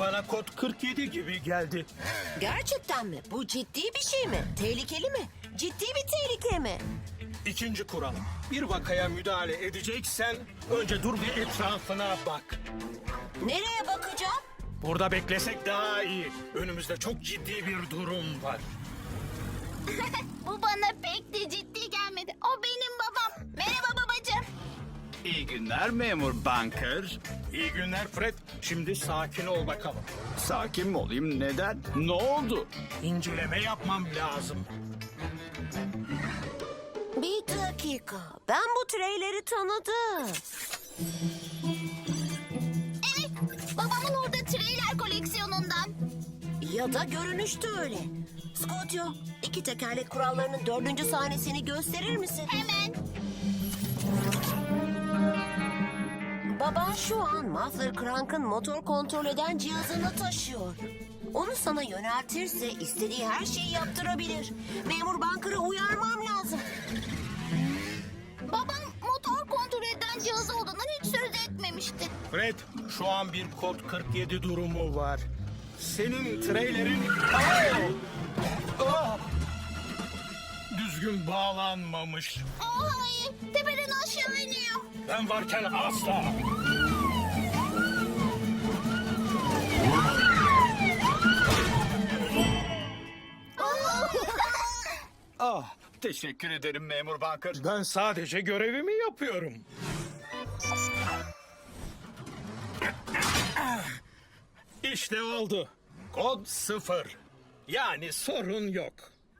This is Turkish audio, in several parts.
bana kod 47 gibi geldi. Gerçekten mi? Bu ciddi bir şey mi? Tehlikeli mi? Ciddi bir tehlike mi? İkinci kural. Bir vakaya müdahale edeceksen önce dur bir etrafına bak. Nereye bakacağım? Burada beklesek daha iyi. Önümüzde çok ciddi bir durum var. Bu bana pek de ciddi gelmedi. O benim babam. Merhaba babacığım. İyi günler memur banker. İyi günler Fred. Şimdi sakin ol bakalım. Sakin mi olayım neden? Ne oldu? İnceleme yapmam lazım. Bir dakika. Ben bu treyleri tanıdım. Evet, babamın orada trailer koleksiyonundan. Ya da görünüşte öyle. Scottio, iki tekerlek kurallarının dördüncü sahnesini gösterir misin? Hemen. Baban şu an Muffler Crank'ın motor kontrol eden cihazını taşıyor. Onu sana yöneltirse istediği her şeyi yaptırabilir. Memur Bunker'ı uyarmam lazım. Babam motor kontrol eden cihazı olduğundan hiç söz etmemişti. Fred, şu an bir kod 47 durumu var. Senin trailerin... Aa! Aa! Düzgün bağlanmamış. Aa hayır, tepeden aşağı iniyor. Ben varken asla. Ah, teşekkür ederim memur banker. Ben sadece görevimi yapıyorum. İşte oldu. Kod sıfır. Yani sorun yok.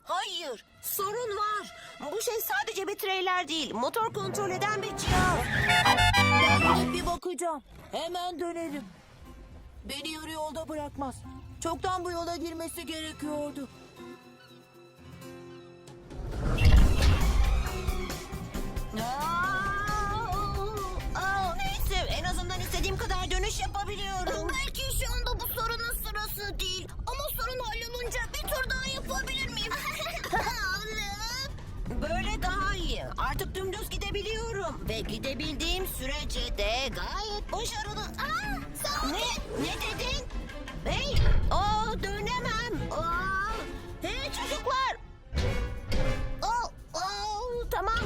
Hayır, sorun var. Bu şey sadece bir treyler değil, motor kontrol eden bir cihaz. Ben bir bakacağım. Hemen dönerim. Beni yarı yolda bırakmaz. Çoktan bu yola girmesi gerekiyordu. Neyse, en azından istediğim kadar dönüş yapabiliyorum. Belki şu anda bu sorunun sırası değil. Sorun hallolunca bir tur daha yapabilir miyim? Böyle daha iyi. Artık dümdüz gidebiliyorum. Ve gidebildiğim sürece de gayet başarılı. Aa, sağ ol. Ne? Ne dedin? Hey! Aa, dönemem. Aa, hey çocuklar! Aa, aa, tamam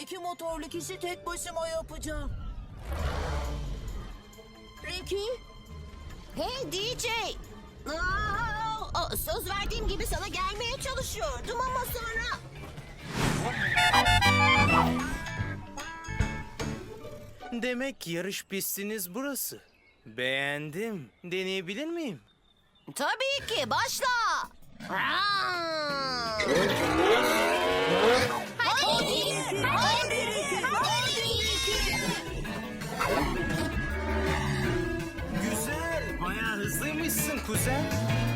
iki motorlu kişi tek başıma yapacağım. Ricky? Hey DJ. Aa, söz verdiğim gibi sana gelmeye çalışıyordum ama sonra... Demek yarış pistiniz burası. Beğendim. Deneyebilir miyim? Tabii ki başla. cousin.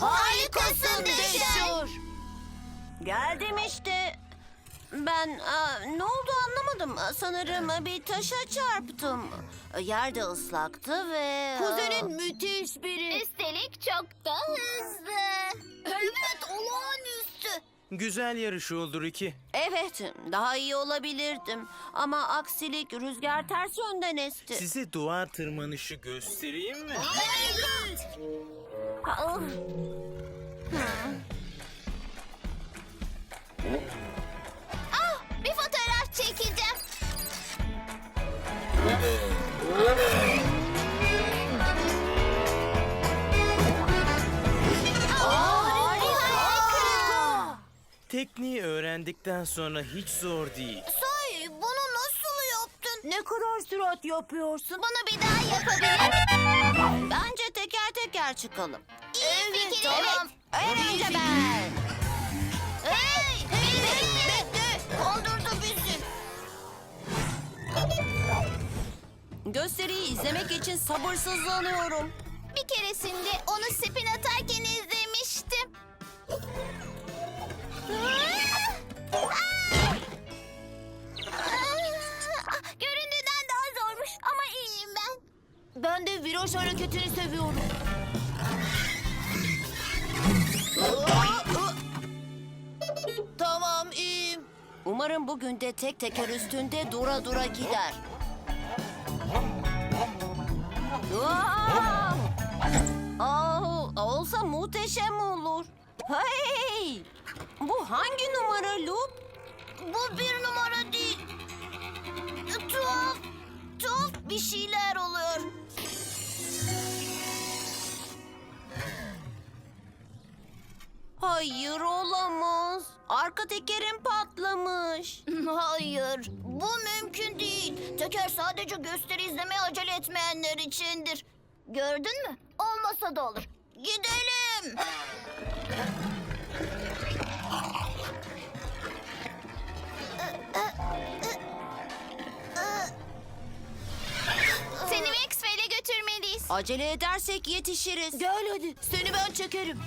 Harikasın Deşer. Geldim işte. Ben aa, ne oldu anlamadım. Sanırım bir taşa çarptım. Yerde ıslaktı ve... Kuzenin müthiş biri. Üstelik çok da hızlı. Evet olağanüstü. Güzel yarış oldu Ricky. Evet, daha iyi olabilirdim. Ama aksilik rüzgar ters yönden esti. Size duvar tırmanışı göstereyim mi? Ah, Ah bir fotoğraf çekeceğim. Harika. Tekniği öğrendikten sonra hiç zor değil. Ne kadar sürat yapıyorsun? Bunu bir daha yapabilir? Bence teker teker çıkalım. İyi fikir. Evet, önce ben. Hey, bekle, bekle. Kaldırdı bizi. Gösteriyi izlemek için sabırsızlanıyorum. Bir keresinde onu spin atarken izlemiştim. Bugün de tek teker üstünde dura dura gider. Aa! Aa, olsa muhteşem olur. Hey! Bu hangi numara Lup? Bu bir numara değil. Tuhaf, tuhaf bir şeyler oluyor. Hayır olamaz. Arka tekerim patlamış. Hayır, bu mümkün değil. Teker sadece gösteri izlemeye acele etmeyenler içindir. Gördün mü? Olmasa da olur. Gidelim. Seni Maxwell'e götürmeliyiz. Acele edersek yetişiriz. Gel hadi seni ben çekerim.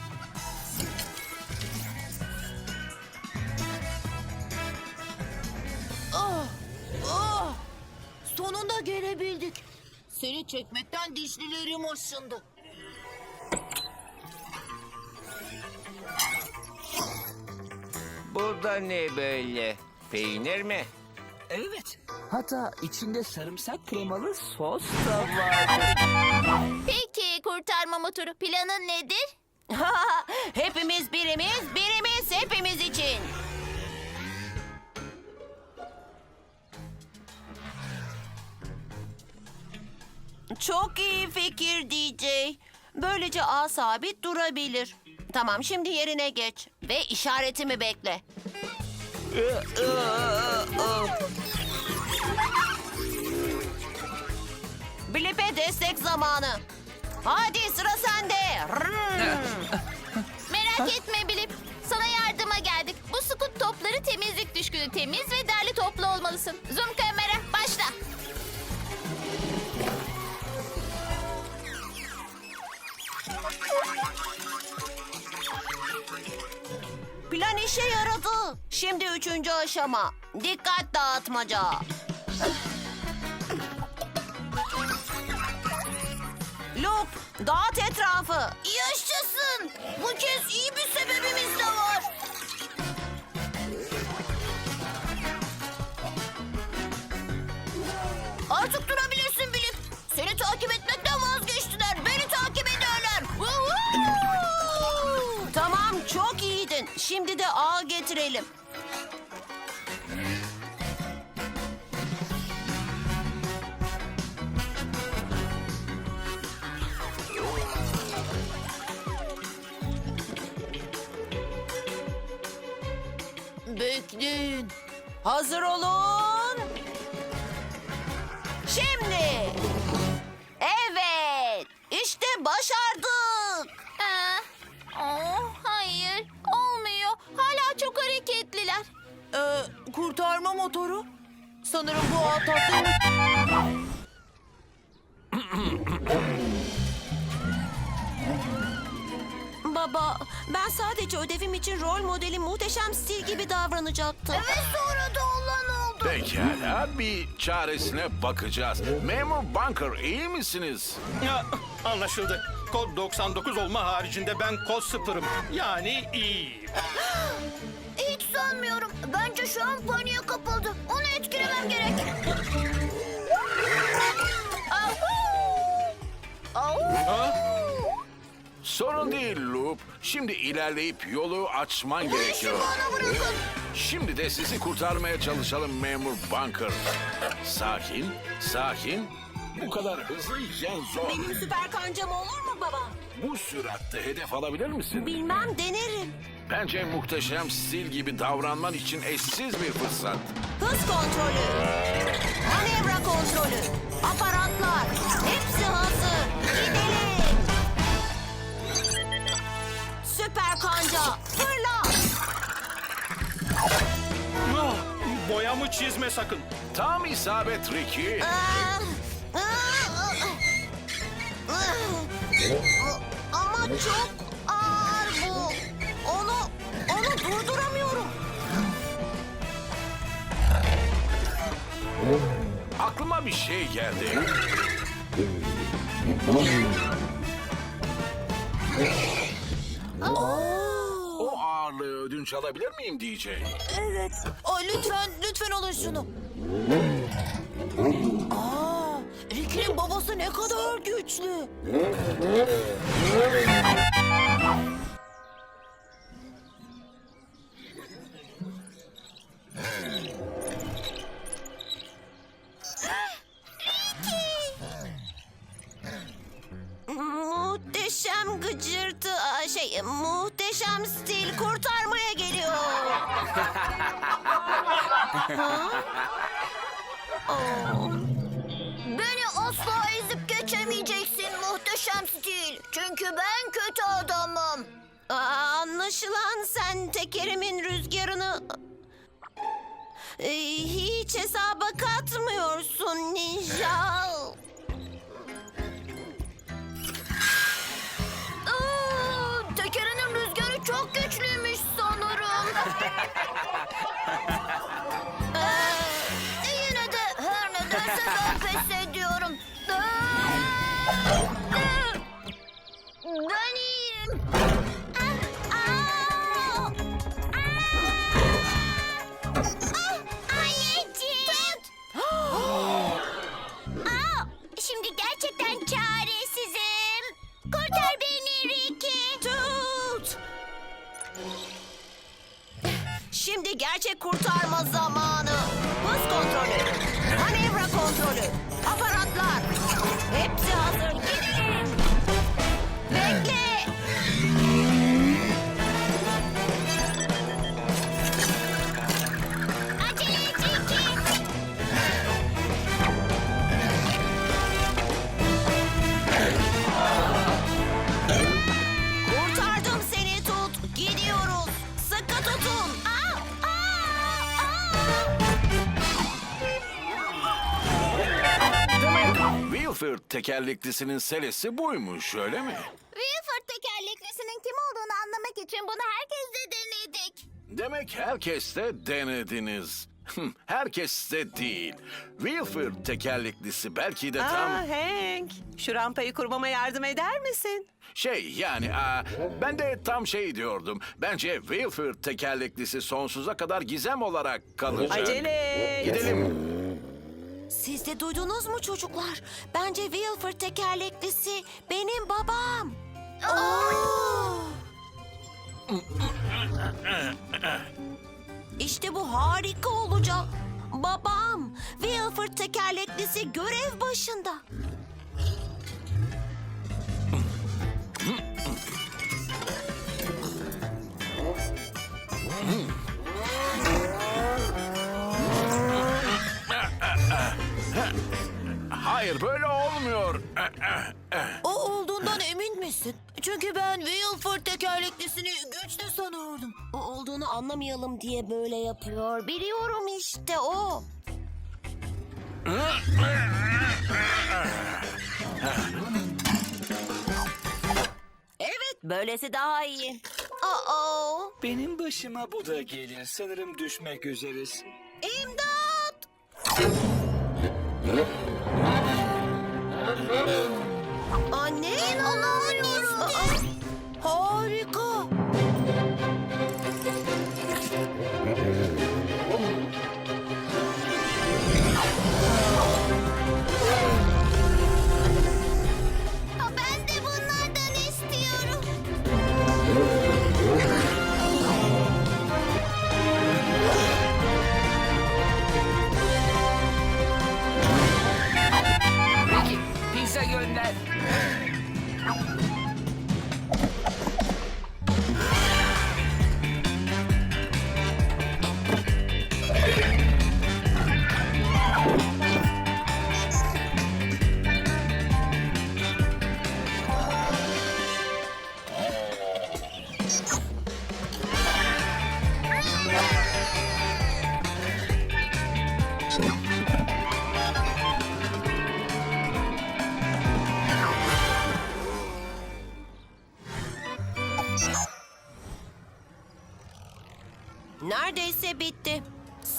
Sonunda gelebildik. Seni çekmekten dişlilerim aşındı. Burada ne böyle? Peynir mi? Evet. Hatta içinde sarımsak kremalı sos da var. Peki kurtarma motoru planın nedir? hepimiz birimiz, birimiz hepimiz için. Çok iyi fikir DJ. Böylece A sabit durabilir. Tamam şimdi yerine geç ve işaretimi bekle. Blip'e destek zamanı. Hadi sıra sende. Merak etme Bilip. Sana yardıma geldik. Bu skut topları temizlik düşkünü. Temiz ve derli toplu olmalısın. Zoom kamera işe yaradı. Şimdi üçüncü aşama. Dikkat dağıtmaca. Loop, dağıt etrafı. Yaşasın. Bu kez iyi bir sebebimiz de var. Ağ getirelim. Bekleyin. Hazır olun. Şimdi. Sanırım bu ağ tatlı. baba. Ben sadece ödevim için rol modeli muhteşem stil gibi davranacaktım. Ve sonra da olan oldu. Pekala bir çaresine bakacağız. Memur Bunker iyi misiniz? Ya, anlaşıldı. Kod 99 olma haricinde ben kod sıfırım. Yani iyi. Hiç sanmıyorum. Bence şu an paniğe kapıldı. Onu etkilemem gerek. Sorun değil Loop. Şimdi ilerleyip yolu açman Bu işi gerekiyor. bana bırakın. Şimdi de sizi kurtarmaya çalışalım Memur Bunker. Sakin, sakin. Bu kadar hızlıyken zor. Benim süper kancam olur mu baba? Bu süratte hedef alabilir misin? Bilmem denerim. Bence muhteşem stil gibi davranman için eşsiz bir fırsat. Hız kontrolü. Manevra kontrolü. Aparatlar. Hepsi hazır. Gidelim. Süper kanca. Fırla. Ah, boyamı çizme sakın. Tam isabet Ricky. Ah, ah, ah. Ah. Ama çok Aklıma bir şey geldi. O ağırlığı ödünç alabilir miyim DJ? Evet. Aa, lütfen, lütfen alın şunu. Aa, Ricky'nin babası ne kadar güçlü. Şey, muhteşem stil kurtarmaya geliyor. Ha? Beni asla ezip geçemeyeceksin muhteşem stil. Çünkü ben kötü adamım. Aa, anlaşılan sen tekerimin rüzgarını e, hiç hesaba katmıyorsun ninja. Tekerleklisinin selesi buymuş öyle mi? Wilford tekerleklisinin kim olduğunu anlamak için bunu herkesle denedik. Demek herkes de denediniz. Herkes de değil. Wilford tekerleklisi belki de tam... Aa Hank, şu rampayı kurmama yardım eder misin? Şey yani aa, ben de tam şey diyordum. Bence Wilford tekerleklisi sonsuza kadar gizem olarak kalacak. Acele et. Gidelim. Siz de duydunuz mu çocuklar? Bence Wilford tekerleklisi benim babam. İşte bu harika olacak. Babam, Wilford tekerleklisi görev başında. Olmuyor. O olduğundan emin misin? Çünkü ben Wilford tekerleklisini güçlü sanıyordum. O olduğunu anlamayalım diye böyle yapıyor. Biliyorum işte o. Evet Böylesi daha iyi. Aa, Benim başıma bu da gelir. Sanırım düşmek üzeriz. imdat! Anne? İnanamıyorum. you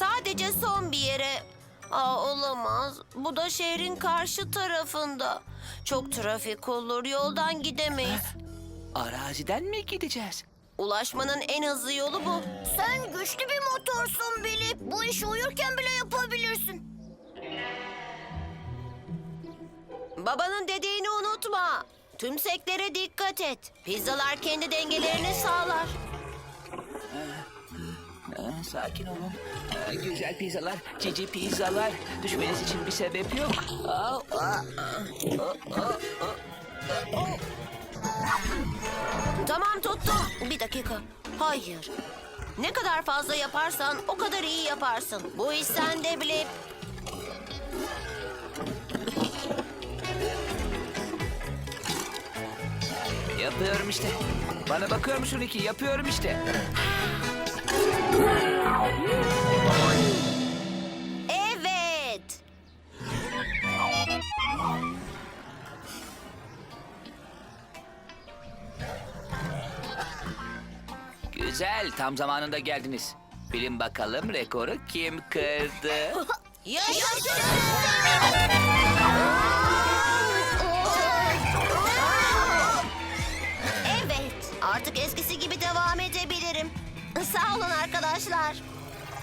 Sadece son bir yere. Aa, olamaz. Bu da şehrin karşı tarafında. Çok trafik olur. Yoldan gidemeyiz. Araziden mi gideceğiz? Ulaşmanın en hızlı yolu bu. Sen güçlü bir motorsun Billy. Bu işi uyurken bile yapabilirsin. Babanın dediğini unutma. Tümseklere dikkat et. Pizzalar kendi dengelerini sağlar. Sakin olun. Güzel pizzalar, cici pizzalar. Düşmeniz için bir sebep yok. Aa, aa. Tamam tuttum. Bir dakika. Hayır. Ne kadar fazla yaparsan o kadar iyi yaparsın. Bu iş sende bile. Yapıyorum işte. Bana bakıyor musun iki? Yapıyorum işte. Evet. Güzel, tam zamanında geldiniz. Bilin bakalım rekoru kim kırdı? Yaşasın. Evet. Artık eskisi gibi devam edebilirim. Sağ olun arkadaşlar.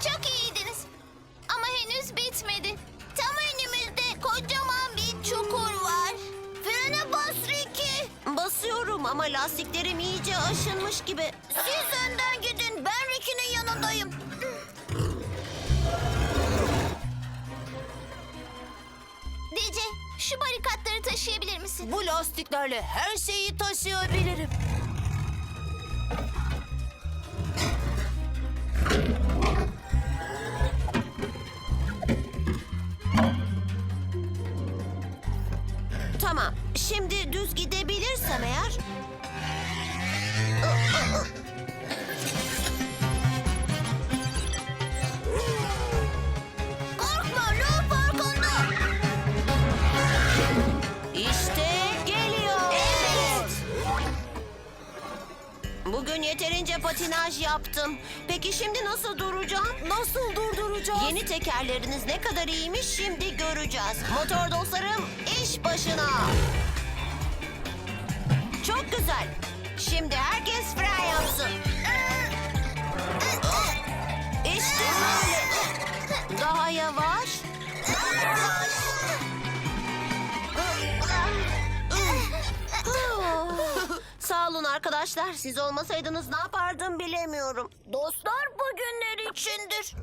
Çok iyiydiniz. Ama henüz bitmedi. Tam önümüzde kocaman bir çukur var. Frene bas Ricky. Basıyorum ama lastiklerim iyice aşınmış gibi. Siz önden gidin. Ben Ricky'nin yanındayım. DJ, şu barikatları taşıyabilir misin? Bu lastiklerle her şeyi taşıyabilirim. Şimdi düz gidebilirsem eğer... Korkma, Lop arkanda. İşte geliyor. Evet. Bugün yeterince patinaj yaptım. Peki şimdi nasıl duracağım? Nasıl durduracağız? Yeni tekerleriniz ne kadar iyiymiş şimdi göreceğiz. Motor dostlarım iş başına. Çok güzel. Şimdi herkes fren yapsın. İşte böyle. Daha yavaş. Sağ olun arkadaşlar. Siz olmasaydınız ne yapardım bilemiyorum. Dostlar bugünler içindir.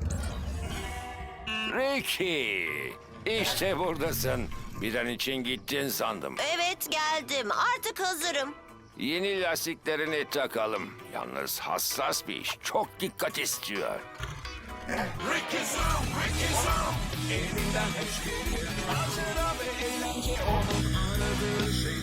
Ricky, işte buradasın. Bir an için gittin sandım. Evet geldim. Artık hazırım. Yeni lastiklerini takalım. Yalnız hassas bir iş. Çok dikkat istiyor. Elinden hiçbiri Macera ve eğlence onun aradığı şey